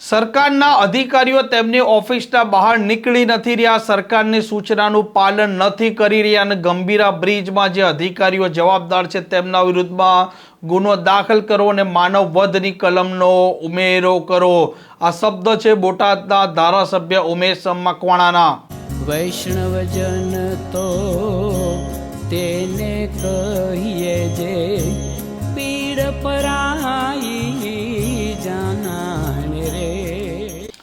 સરકારના અધિકારીઓ તેમની ઓફિસના બહાર નીકળી નથી રહ્યા. સરકારની સૂચનાનું પાલન નથી કરી રહ્યા અને ગંભીરા બ્રિજમાં જે અધિકારીઓ જવાબદાર છે તેમના વિરુદ્ધમાં ગુનો દાખલ કરો અને માનવ વધની કલમનો ઉમેરો કરો. આ શબ્દ છે બોટાદના ધારાસભ્ય ઉમેશ મકવાણાના. વૈષ્ણવજન તો તેને કહીએ જે પીડ પરાઈ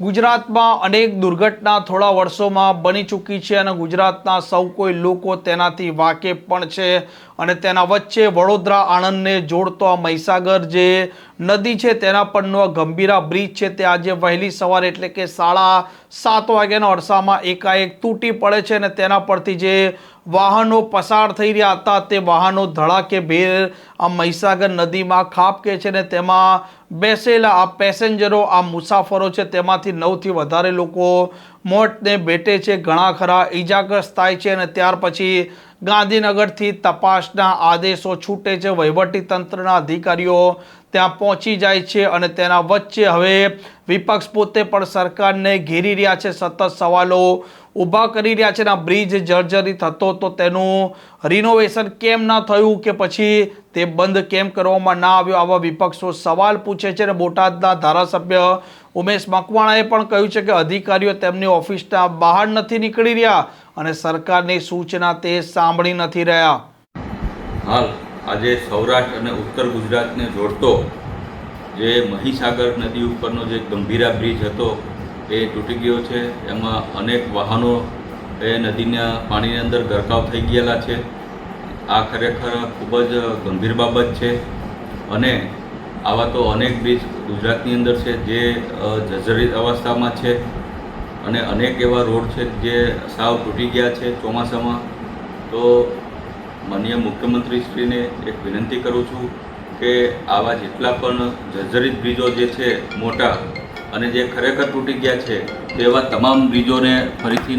ગુજરાતમાં અનેક દુર્ઘટના થોડા વર્ષોમાં બની ચૂકી છે અને ગુજરાતના સૌ કોઈ લોકો તેનાથી વાકેફ પણ છે અને તેના વચ્ચે વડોદરા આણંદને જોડતો આ મહીસાગર જે નદી છે તેના પરનો આ ગંભીરા બ્રિજ છે તે આજે વહેલી સવારે એટલે કે સાડા સાત વાગ્યાના અરસામાં એકાએક તૂટી પડે છે અને તેના પરથી જે વાહનો પસાર થઈ રહ્યા હતા તે વાહનો ધડાકે ભેર આ મહીસાગર નદીમાં ખાબકે છે ને તેમાં બેસેલા આ પેસેન્જરો, આ મુસાફરો છે, તેમાંથી નવથી વધારે લોકો મોતને ભેટે છે, ઘણા ખરા ઈજાગ્રસ્ત થાય છે અને ત્યાર પછી ગાંધીનગરથી તપાસના આદેશો છૂટે છે. વહીવટી તંત્રના અધિકારીઓ ત્યાં પહોંચી જાય છે અને તેના વચ્ચે હવે વિપક્ષ પોતે પણ સરકારને ઘેરી રહ્યા છે, સતત સવાલો ઊભા કરી રહ્યા છે અને આ બ્રિજ જર્જરિત હતો તો તેનું રિનોવેશન કેમ ના થયું કે પછી તે બંધ કેમ કરવામાં ના આવ્યો? આવા વિપક્ષો સવાલ પૂછે છે અને બોટાદના ધારાસભ્ય ઉમેશ મકવાણાએ પણ કહ્યું છે કે અધિકારીઓ તેમની ઓફિસના બહાર નથી નીકળી રહ્યા અને સરકારની સૂચના તે સાંભળી નથી રહ્યા. હાલ આજે સૌરાષ્ટ્ર અને ઉત્તર ગુજરાતને જોડતો જે મહીસાગર નદી ઉપરનો જે ગંભીરા બ્રિજ હતો, એ તૂટી ગયો છે. એમાં અનેક વાહનો એ નદીના પાણીની અંદર ગરકાવ થઈ ગયેલા છે. આ ખરેખર ખૂબ જ ગંભીર બાબત છે. અને આવા તો અનેક બ્રિજ ગુજરાતની અંદર છે જે જર્જરિત અવસ્થામાં છે. અને અનેક એવા રોડ છે જે સાવ તૂટી ગયા છે ચોમાસામાં. તો માનનીય મુખ્યમંત્રીશ્રીને એક વિનંતી કરું છું કે આવા જેટલા પણ જર્જરિત બ્રિજો જે છે મોટા અને જે ખરેખર તૂટી ગયા છે તેવા તમામ બ્રિજોને ફરીથી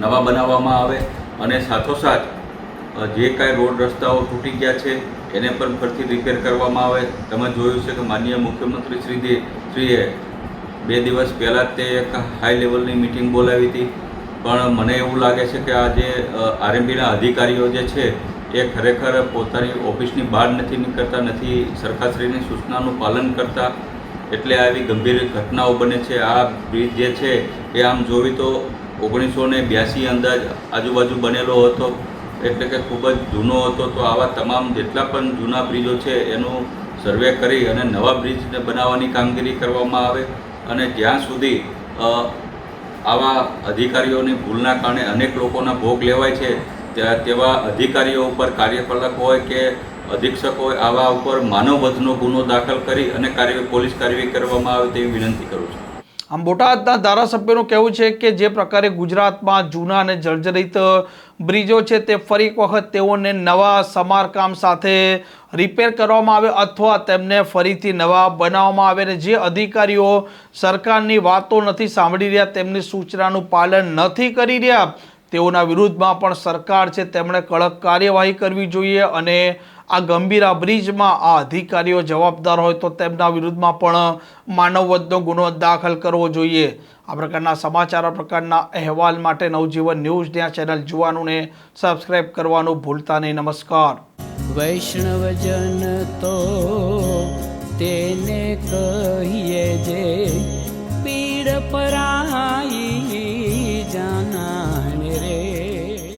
નવા બનાવવામાં આવે અને સાથોસાથ જે કાંઈ રોડ રસ્તાઓ તૂટી ગયા છે, એને પણ ફરીથી રિપેર કરવામાં આવે. તમે જોયું છે કે માનનીય મુખ્યમંત્રી શ્રી શ્રીએ બે દિવસ પહેલાં તે એક હાઈ લેવલની મિટિંગ બોલાવી હતી. પણ મને એવું લાગે છે કે આ જે આરએમબીના અધિકારીઓ જે છે એ ખરેખર પોતાની ઓફિસની બહાર નથી નીકળતા, નથી સરકારશ્રીની સૂચનાનું પાલન કરતા, એટલે આવી ગંભીર ઘટનાઓ બને છે. આ બ્રિજ જે છે, એ આમ જોવી તો ઓગણીસો ને બ્યાસી અંદાજ આજુબાજુ બનેલો હતો, એટલે કે ખૂબ જ જૂનો હતો. તો આવા તમામ જેટલા પણ જૂના બ્રિજો છે, એનું સર્વે કરી અને નવા બ્રિજને બનાવવાની કામગીરી કરવામાં આવે અને જ્યાં સુધી આવા અધિકારીઓની ભૂલના કારણે અનેક લોકોના ભોગ લેવાય છે તેવા અધિકારીઓ ઉપર કાર્યપાલક હોય કે અધિક્ષક હોય, આવા ઉપર માનવવધનો ગુનો દાખલ કરી અને કાર્ય પોલીસ કાર્યવાહી કરવામાં આવે તેવી વિનંતી કરું છું. આમ બોટાદના ધારાસભ્યનું કહેવું છે કે જે પ્રકારે ગુજરાતમાં જૂના અને જર્જરિત બ્રિજો છે તે ફરી એક વખત તેઓને નવા સમારકામ સાથે રિપેર કરવામાં આવે અથવા તેમને ફરીથી નવા બનાવવામાં આવે અને જે અધિકારીઓ સરકારની વાતો નથી સાંભળી રહ્યા, તેમની સૂચનાનું પાલન નથી કરી રહ્યા તેઓના વિરુદ્ધમાં પણ સરકાર છે, તેમણે કડક કાર્યવાહી કરવી જોઈએ અને આ ગંભીરા બ્રિજમાં આ અધિકારીઓ જવાબદાર હોય તો તેમના વિરુદ્ધમાં પણ માનવવધનો ગુનો દાખલ કરવો જોઈએ. આ પ્રકારના સમાચાર, આ પ્રકારના અહેવાલ માટે નવજીવન ન્યૂઝની આ ચેનલ જોવાનું ને સબસ્ક્રાઇબ કરવાનું ભૂલતા નહીં. નમસ્કાર. વૈષ્ણવજન તો તેને કહીએ જે પીડ પરાઈ